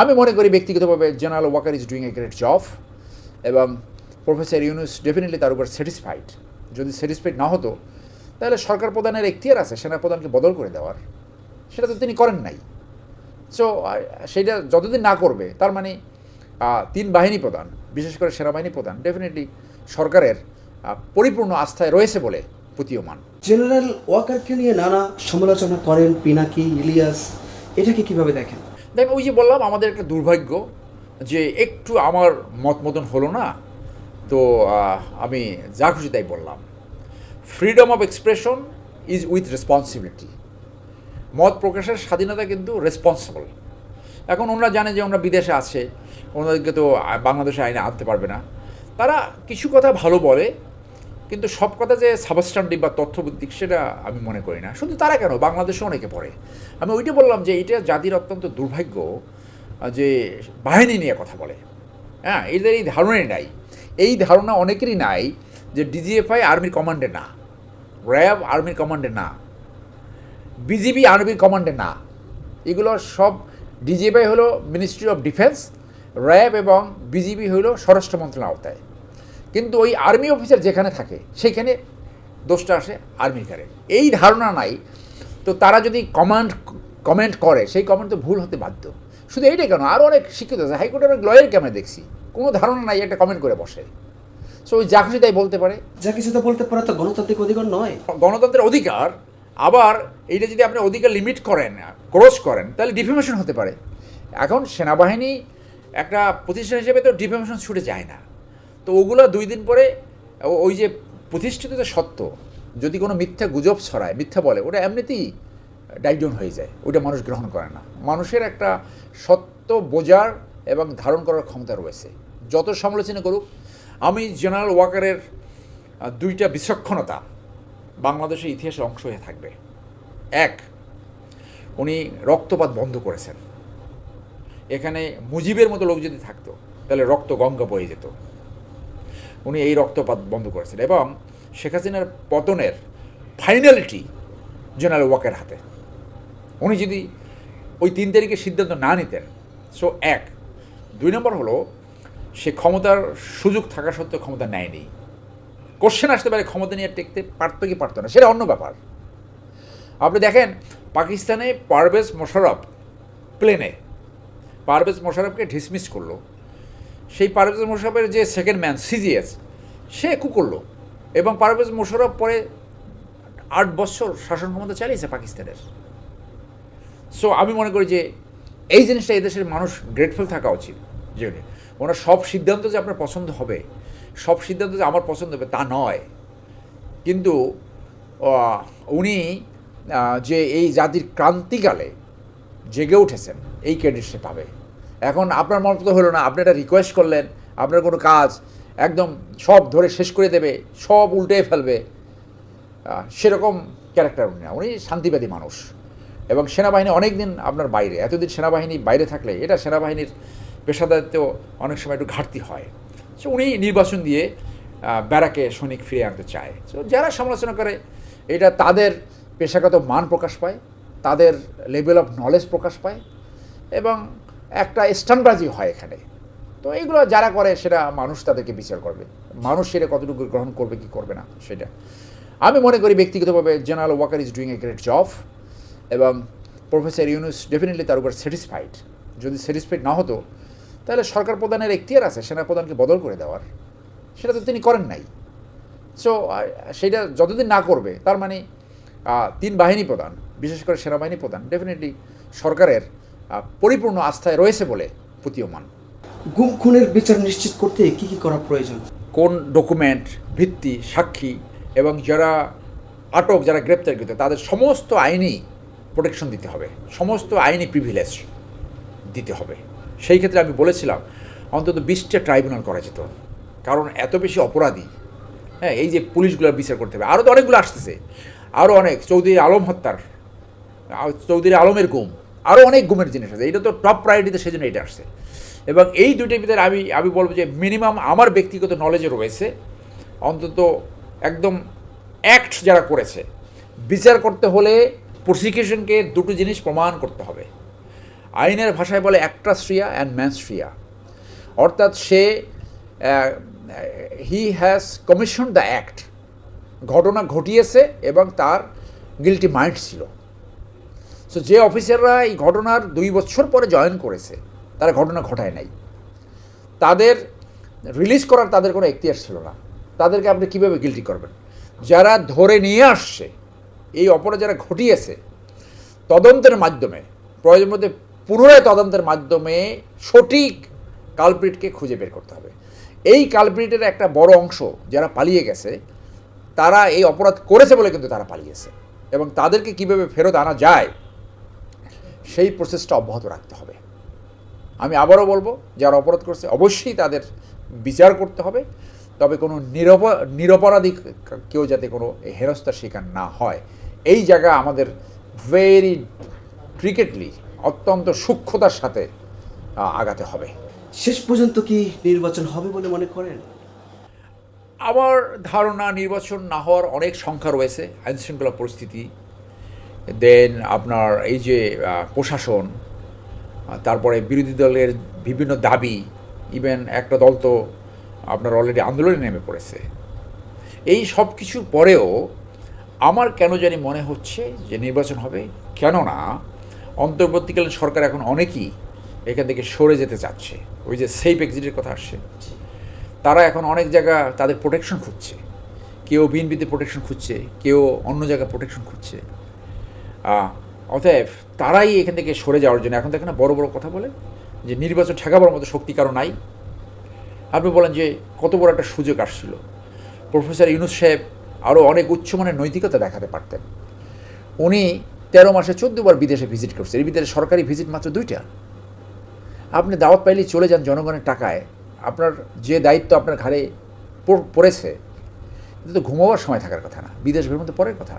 আমি মনে করি ব্যক্তিগতভাবে General Waker is doing a great job এবং প্রফেসর ইউনুস ডেফিনেটলি তার উপর স্যাটিসফাইড যদি স্যাটিসফাইড না হতো, তাহলে সরকার প্রধানের এখতিয়ার আছে সেনা প্রধানকে বদল করে দেওয়ার। সেটা তো তিনি করেন নাই। সো সেটা যতদিন না করবে, তার মানে তিন বাহিনী প্রধান, বিশেষ করে সেনাবাহিনী প্রধান ডেফিনেটলি সরকারের পরিপূর্ণ আস্থায় রয়েছে বলে প্রতীয়মান। জেনারেল ওয়াকারকে নিয়ে নানা সমালোচনা করেন পিনাকি, ইলিয়াস, এটাকে কীভাবে দেখেন? দেখেন ওই যে বললাম, আমাদের একটা দুর্ভাগ্য যে একটু আমার মত মতন হলো না, তো আমি যা খুশি তাই বললাম। Freedom of expression is with responsibility মত প্রকাশের স্বাধীনতা কিন্তু রেসপন্সিবল এখন ওনারা জানে যে ওনারা বিদেশে আছে, ওনাদেরকে তো বাংলাদেশে আইনে আনতে পারবে না। তারা কিছু কথা ভালো বলে কিন্তু সব কথা যে সাবস্টান্টিভ বা তথ্যভিত্তিক সেটা আমি মনে করি না। শুধু তারা কেন? বাংলাদেশে অনেকে পড়ে। আমি ওইটা বললাম যে এটা জাতির অত্যন্ত দুর্ভাগ্য যে বাহিনী নিয়ে কথা বলে। হ্যাঁ এদের এই ধারণাই নাই। এই ধারণা অনেকেরই নাই যে ডিজিএফআই আর্মির কমান্ডে না। র্যাব আর্মির কমান্ডে না। বিজিবি আর্মির কমান্ডে না। এগুলো সব ডিজিএফআই হলো মিনিস্ট্রি অফ ডিফেন্স র্যাব এবং বিজিবি হলো স্বরাষ্ট্র মন্ত্রণালয়ের আওতায়। কিন্তু ওই আর্মি অফিসার যেখানে থাকে সেখানে দোষটা আসে আর্মির ঘাড়ে। এই ধারণা নাই। তো তারা যদি কমান্ড কমেন্ট করে সেই কমেন্ট তো ভুল হতে বাধ্য। শুধু এইটাই কেন? আরও অনেক শিক্ষিত আছে। হাইকোর্টে অনেক লয়ারকে আমরা দেখছি। কোনো ধারণা নাই একটা কমেন্ট করে বসে। সো ওই যা খুশি তাই বলতে পারে। যা কিছু তো বলতে পারে তো গণতান্ত্রিক অধিকার নয়। গণতন্ত্রের অধিকার আবার এইটা যদি আপনি অধিকার লিমিট করেন ক্রস করেন তাহলে ডিফেমেশন হতে পারে। এখন সেনাবাহিনী একটা প্রতিষ্ঠান হিসেবে তো ডিফেমেশন ছুটে যায় না। তো ওগুলো দুই দিন পরে ওই যে প্রতিষ্ঠিত যে সত্য, যদি কোনো মিথ্যা গুজব ছড়ায়, মিথ্যা বলে, ওটা এমনিতেই ডাইডন হয়ে যায় ওটা মানুষ গ্রহণ করে না। মানুষের একটা সত্য বোঝার এবং ধারণ করার ক্ষমতা রয়েছে। যত সমালোচনা করুক, আমি জেনারেল ওয়াকারের দুইটা বিচক্ষণতা বাংলাদেশের ইতিহাসের অংশ হয়ে থাকবে। এক, উনি রক্তপাত বন্ধ করেছেন। এখানে মুজিবের মতো লোক যদি থাকতো, তাহলে রক্ত গঙ্গা বয়ে যেত। উনি এই রক্তপাত বন্ধ করেছিলেন এবং শেখ হাসিনার পতনের ফাইনালিটি জেনারেল ওয়াকের হাতে। উনি যদি ওই তিন তারিখে সিদ্ধান্ত না নিতেন সো এক। দুই নম্বর হলো, সে ক্ষমতার সুযোগ থাকা সত্ত্বেও ক্ষমতা নেয়নি। কোশ্চেন আসতে পারে, ক্ষমতা নিয়ে টেকতে পারতো কি পারতো না, সেটা অন্য ব্যাপার। আপনি দেখেন, পাকিস্তানে পারভেজ মোশারফ প্লেনে পারভেজ মোশারফকে ডিসমিস করল। সেই পারভেজ মোশারফের যে সেকেন্ড ম্যান সিজিএস সে কু করল এবং পারভেজ মোশারফ পরে আট বছর শাসন ক্ষমতা চালিয়েছে পাকিস্তানের। সো আমি মনে করি যে এই জিনিসটা এদেশের মানুষ গ্রেটফুল থাকা উচিত। যে ওনার সব সিদ্ধান্ত যে আপনার পছন্দ হবে, সব সিদ্ধান্ত যে আমার পছন্দ হবে, তা নয়। কিন্তু উনি যে এই জাতির ক্রান্তিকালে জেগে উঠেছেন, এই ক্রেডিট সে পাবে। এখন আপনার মতো হলো না, আপনি একটা রিকোয়েস্ট করলেন, আপনার কোনো কাজ, একদম সব ধরে শেষ করে দেবে, সব উল্টে ফেলবে। সেরকম ক্যারেক্টার উনি না, উনি শান্তিবাদী মানুষ। এবং সেনাবাহিনী অনেক দিন আপনার বাইরে, এতদিন সেনাবাহিনী বাইরে থাকলে এটা সেনাবাহিনীর পেশাদারিত্বেও অনেক সময় একটু ঘাটতি হয়। সো উনি নির্বাচন দিয়ে ব্যারাকে সৈনিক ফিরে আনতে চায়। সো যারা সমালোচনা করে, এটা তাদের পেশাগত মান প্রকাশ পায়, তাদের লেভেল অফ নলেজ প্রকাশ পায়, এবং একটা স্টানবাজি হয় এখানে। তো এইগুলো যারা করে সেটা মানুষ তাদেরকে বিচার করবে। মানুষ সেটা কতটুকু গ্রহণ করবে, কি করবে না, সেটা। আমি মনে করি ব্যক্তিগতভাবে General Waker is doing a great job এবং প্রফেসর ইউনুস ডেফিনেটলি তার উপর স্যাটিসফাইড। যদি স্যাটিসফাইড না হতো, তাহলে সরকার প্রধানের এখতিয়ার আছে, সেনা প্রধানকে বদল করে দেওয়ার। সেটা তো তিনি করেন নাই। সো সেটা যতদিন না করবে, তার মানে তিন বাহিনী প্রধান, বিশেষ করে সেনাবাহিনী প্রধান, ডেফিনেটলি সরকারের পরিপূর্ণ আস্থায় রয়েছে বলে প্রতীয়মান। গুম খুনের বিচার নিশ্চিত করতে কি কি করা প্রয়োজন? কোন ডকুমেন্ট ভিত্তি সাক্ষী এবং যারা আটক যারা গ্রেপ্তারকৃত তাদের সমস্ত আইনি প্রোটেকশন দিতে হবে। সমস্ত আইনি প্রিভিলেজ দিতে হবে। সেই ক্ষেত্রে আমি বলেছিলাম অন্তত বিশটা ট্রাইব্যুনাল করা যেত। কারণ এত বেশি অপরাধী হ্যাঁ এই যে পুলিশগুলো বিচার করতে হবে। আরও তো অনেকগুলো আসতেছে। আরও অনেক চৌধুরী আলম হত্যার চৌধুরী আলমের গুম। আরও অনেক গুমের জিনিস আছে। এটা তো টপ প্রায়োরিটিতে সেজন্য এটা আসছে। এবং এই দুইটার ভিতরে আমি আমি বলব যে মিনিমাম আমার ব্যক্তিগত নলেজে রয়েছে। অন্তত একদম অ্যাক্ট যারা করেছে, বিচার করতে হলে প্রসিকিউশনকে দুটো জিনিস প্রমাণ করতে হবে। আইনের ভাষায় বলে অ্যাক্ট্রাশ্রিয়া অ্যান্ড ম্যানস্ট্রিয়া অর্থাৎ সে he has commission the act ঘটনা ঘটিয়েছে এবং তার গিলটি মাইন্ড ছিল। সো যে অফিসাররা এই ঘটনার দুই বছর পরে জয়েন করেছে, তারা ঘটনা ঘটায় নাই। তাদের রিলিজ করার তাদের কোনো এখতিয়ার ছিল না। তাদেরকে আপনি কীভাবে গিলটি করবেন? যারা ধরে নিয়ে আসছে, এই অপরাধ যারা ঘটিয়েছে, তদন্তের মাধ্যমে প্রয়োজন মধ্যে পুনরায় তদন্তের মাধ্যমে সঠিক কালপ্রিটকে খুঁজে বের করতে হবে। এই কালপ্রিটের একটা বড় অংশ যারা পালিয়ে গেছে, তারা এই অপরাধ করেছে বলে কিন্তু তারা পালিয়েছে। এবং তাদেরকে কীভাবে ফেরত আনা যায় সেই প্রসেসটা অব্যাহত রাখতে হবে। আমি আবারও বলব যারা অপরাধ করছে অবশ্যই তাদের বিচার করতে হবে। তবে কোনো নিরপ নিরপরাধী কেউ যাতে কোনো হেরস্তার শিকার না হয়। এই জায়গা আমাদের ভেরি ক্রিকেটলি অত্যন্ত সূক্ষ্মতার সাথে আগাতে হবে। শেষ পর্যন্ত কি নির্বাচন হবে বলে মনে করেন? আমার ধারণা নির্বাচন না হওয়ার অনেক সংখ্যা রয়েছে আইনশৃঙ্খলা পরিস্থিতি দেন আপনার এই যে প্রশাসন তারপরে বিরোধী দলের বিভিন্ন দাবি ইভেন একটা দল তো আপনার অলরেডি আন্দোলনে নেমে পড়েছে। এই সব কিছুর পরেও আমার কেন জানি মনে হচ্ছে যে নির্বাচন হবে, কেননা অন্তর্বর্তীকালীন সরকার এখন অনেকেই এখান থেকে সরে যেতে চাচ্ছে। ওই যে সেফ এক্সিটের কথা আসছে। তারা এখন অনেক জায়গা তাদের প্রোটেকশন খুঁজছে। কেউ বিএনপিতে প্রোটেকশন খুঁজছে, কেউ অন্য জায়গায় প্রোটেকশন খুঁজছে। অতএব তারাই এখান থেকে সরে যাওয়ার জন্য। এখন দেখেন না, বড় বড় কথা বলে যে নির্বাচন ঠেকাবার মতো শক্তি কারও নাই। আপনি বলেন যে কত বড় একটা সুযোগ আসছিল। প্রফেসর ইউনুস সাহেব আরও অনেক উচ্চমানের নৈতিকতা দেখাতে পারতেন। উনি তেরো মাসে চোদ্দ বার বিদেশে ভিজিট করছে। এর ভিতরে সরকারি ভিজিট মাত্র দুইটা। আপনি দাওয়াত পাইলেই চলে যান জনগণের টাকায়। আপনার যে দায়িত্ব আপনার ঘাড়ে পড়েছে, এটা তো ঘুমাবার সময় থাকার কথা না। বিদেশ ভ্রমণ তো পরের কথা।